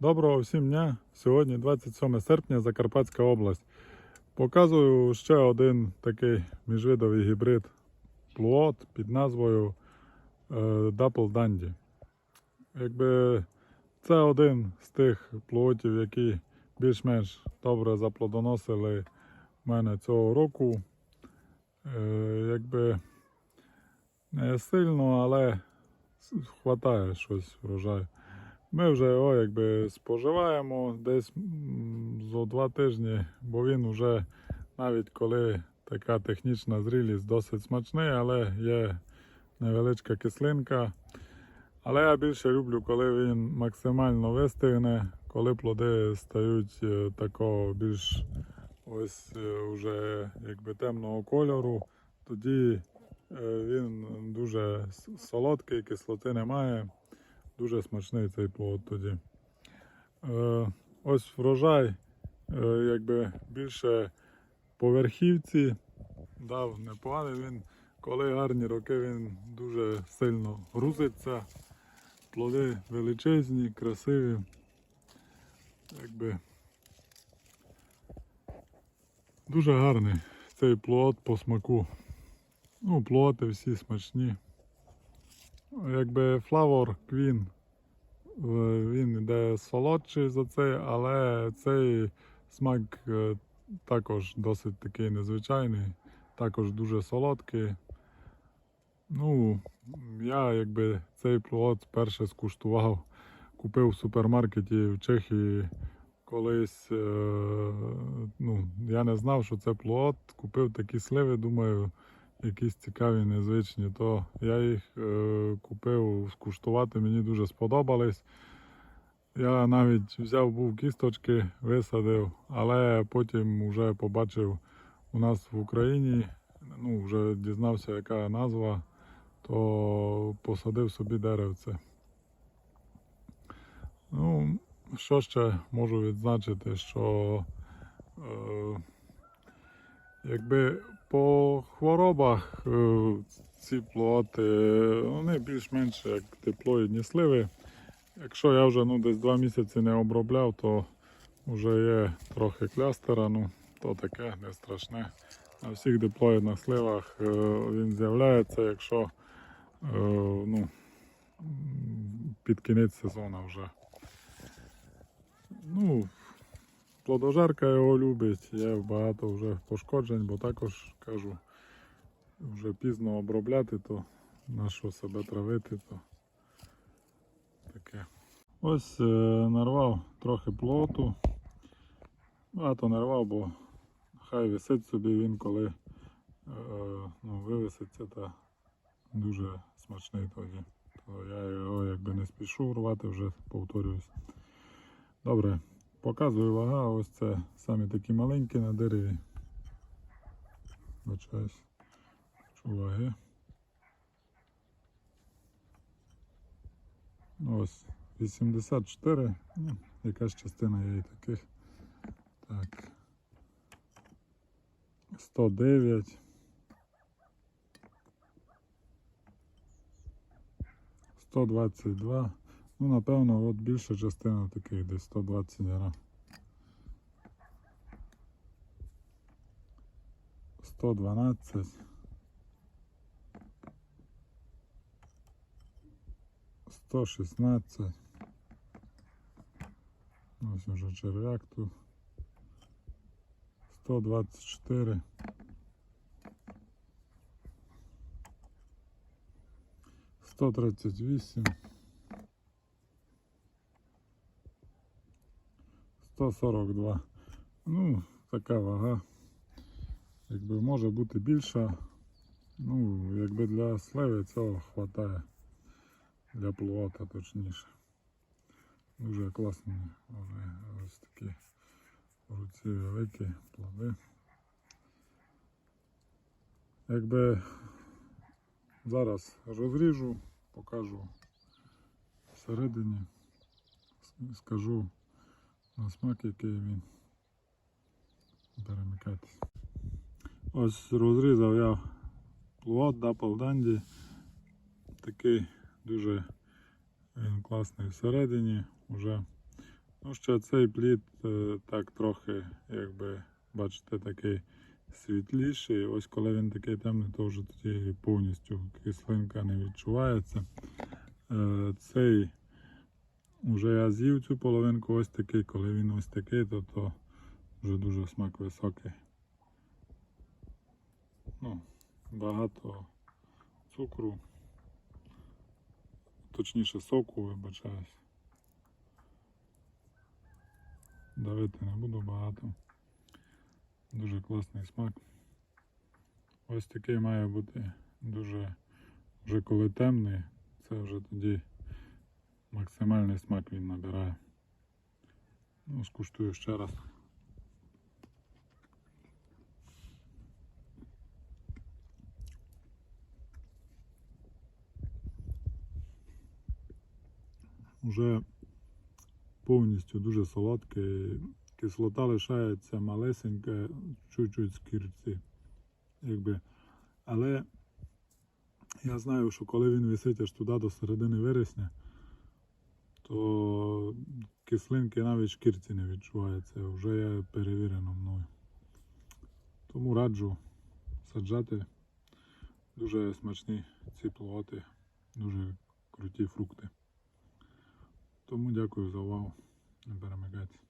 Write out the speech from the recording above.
Доброго всім дня! Сьогодні 27 серпня, Закарпатська область. Показую ще один такий міжвидовий гібрид плуот під назвою е, Dapple Dandy. Якби це один з тих плуотів, які більш-менш добре заплодоносили мене цього року. Е, якби не сильно, але хватає щось врожаю. Ми вже його якби споживаємо десь зо два тижні, бо він вже навіть коли така технічна зрілість досить смачний, але є невеличка кислинка. Але я більше люблю, коли він максимально вистигне, коли плоди стають е, такого більш ось е, вже якби темного кольору, тоді е, він дуже солодкий, кислоти немає. Дуже смачний цей плод тоді. Е, ось врожай, е, якби більше по верхівці дав непоганий. Він, коли гарні роки, він дуже сильно грузиться. Плоди величезні, красиві. Якби дуже гарний цей плод по смаку. Ну, плоти всі смачні. Якби Queen, е, він йде солодший за цей, але цей смак е, також досить такий незвичайний, також дуже солодкий. Ну, я якби цей плод перше скуштував, купив в супермаркеті в Чехії колись. е, Ну, я не знав, що це плод. Купив такі сливи, думаю, якісь цікаві, незвичні, то я їх е, купив скуштувати, мені дуже сподобались. Я навіть взяв був кісточки, висадив, але потім вже побачив у нас в Україні, ну вже дізнався, яка назва, то посадив собі деревце. Ну, що ще можу відзначити, що е, Якби по хворобах е, ці плоти, вони більш-менш як теплоїдні сливи. Якщо я вже ну, десь два місяці не обробляв, то вже є трохи клястера, ну то таке не страшне. На всіх диплоїдних сливах е, він з'являється, якщо е, ну, під кінець сезону вже. Ну, Плодожерка його любить, є багато вже пошкоджень, бо також кажу, вже пізно обробляти, то на що себе травити, то таке. Ось е, нарвав трохи плоту. Багато нарвав, бо хай висить собі він, коли е, ну, вивиситься, та дуже смачний тоді. То я його якби не спішу рвати, вже повторююсь. Добре, Показую вага, ось це самі такі маленькі на дереві. Бачаюсь. Чу ваги. Ось 84. Ну, якась частина є і таких. Так. 109. 122. Ну, напевно, от більша частина таких десь 120 грам. 112. 116. Ось вже черв'як тут. 124. 138. 142. Ну, така вага. Якби може бути більша. Ну, якби для сливи цього вистачає. Для плуата точніше. Дуже класні вони ось такі в руці великі плоди. Якби зараз розріжу, покажу всередині, скажу на смак, який він. Перемикайтесь. Ось розрізав я плод Dapple Dandy. Такий дуже він класний всередині. Уже Ну, ще цей плід е, так трохи, якби, бачите, такий світліший. Ось коли він такий темний, то вже тоді повністю кислинка не відчувається. Е, Цей вже я з'їв цю половинку ось такий, коли він ось такий, то, то вже дуже смак високий. Ну, багато цукру, точніше соку, вибачаюсь. Давити не буду багато. Дуже класний смак. Ось такий має бути дуже, вже коли темний, це вже тоді максимальний смак він набирає. Ну, скуштую ще раз. Уже повністю дуже солодкий. Кислота лишається малесенька, чуть-чуть з кірці. Якби. Але я знаю, що коли він висить аж туди до середини вересня, то кислинки навіть шкірці не відчувається. Вже є перевірено мною. Тому раджу саджати дуже смачні ці плоти, дуже круті фрукти. Тому дякую за увагу. Не перемикайтеся.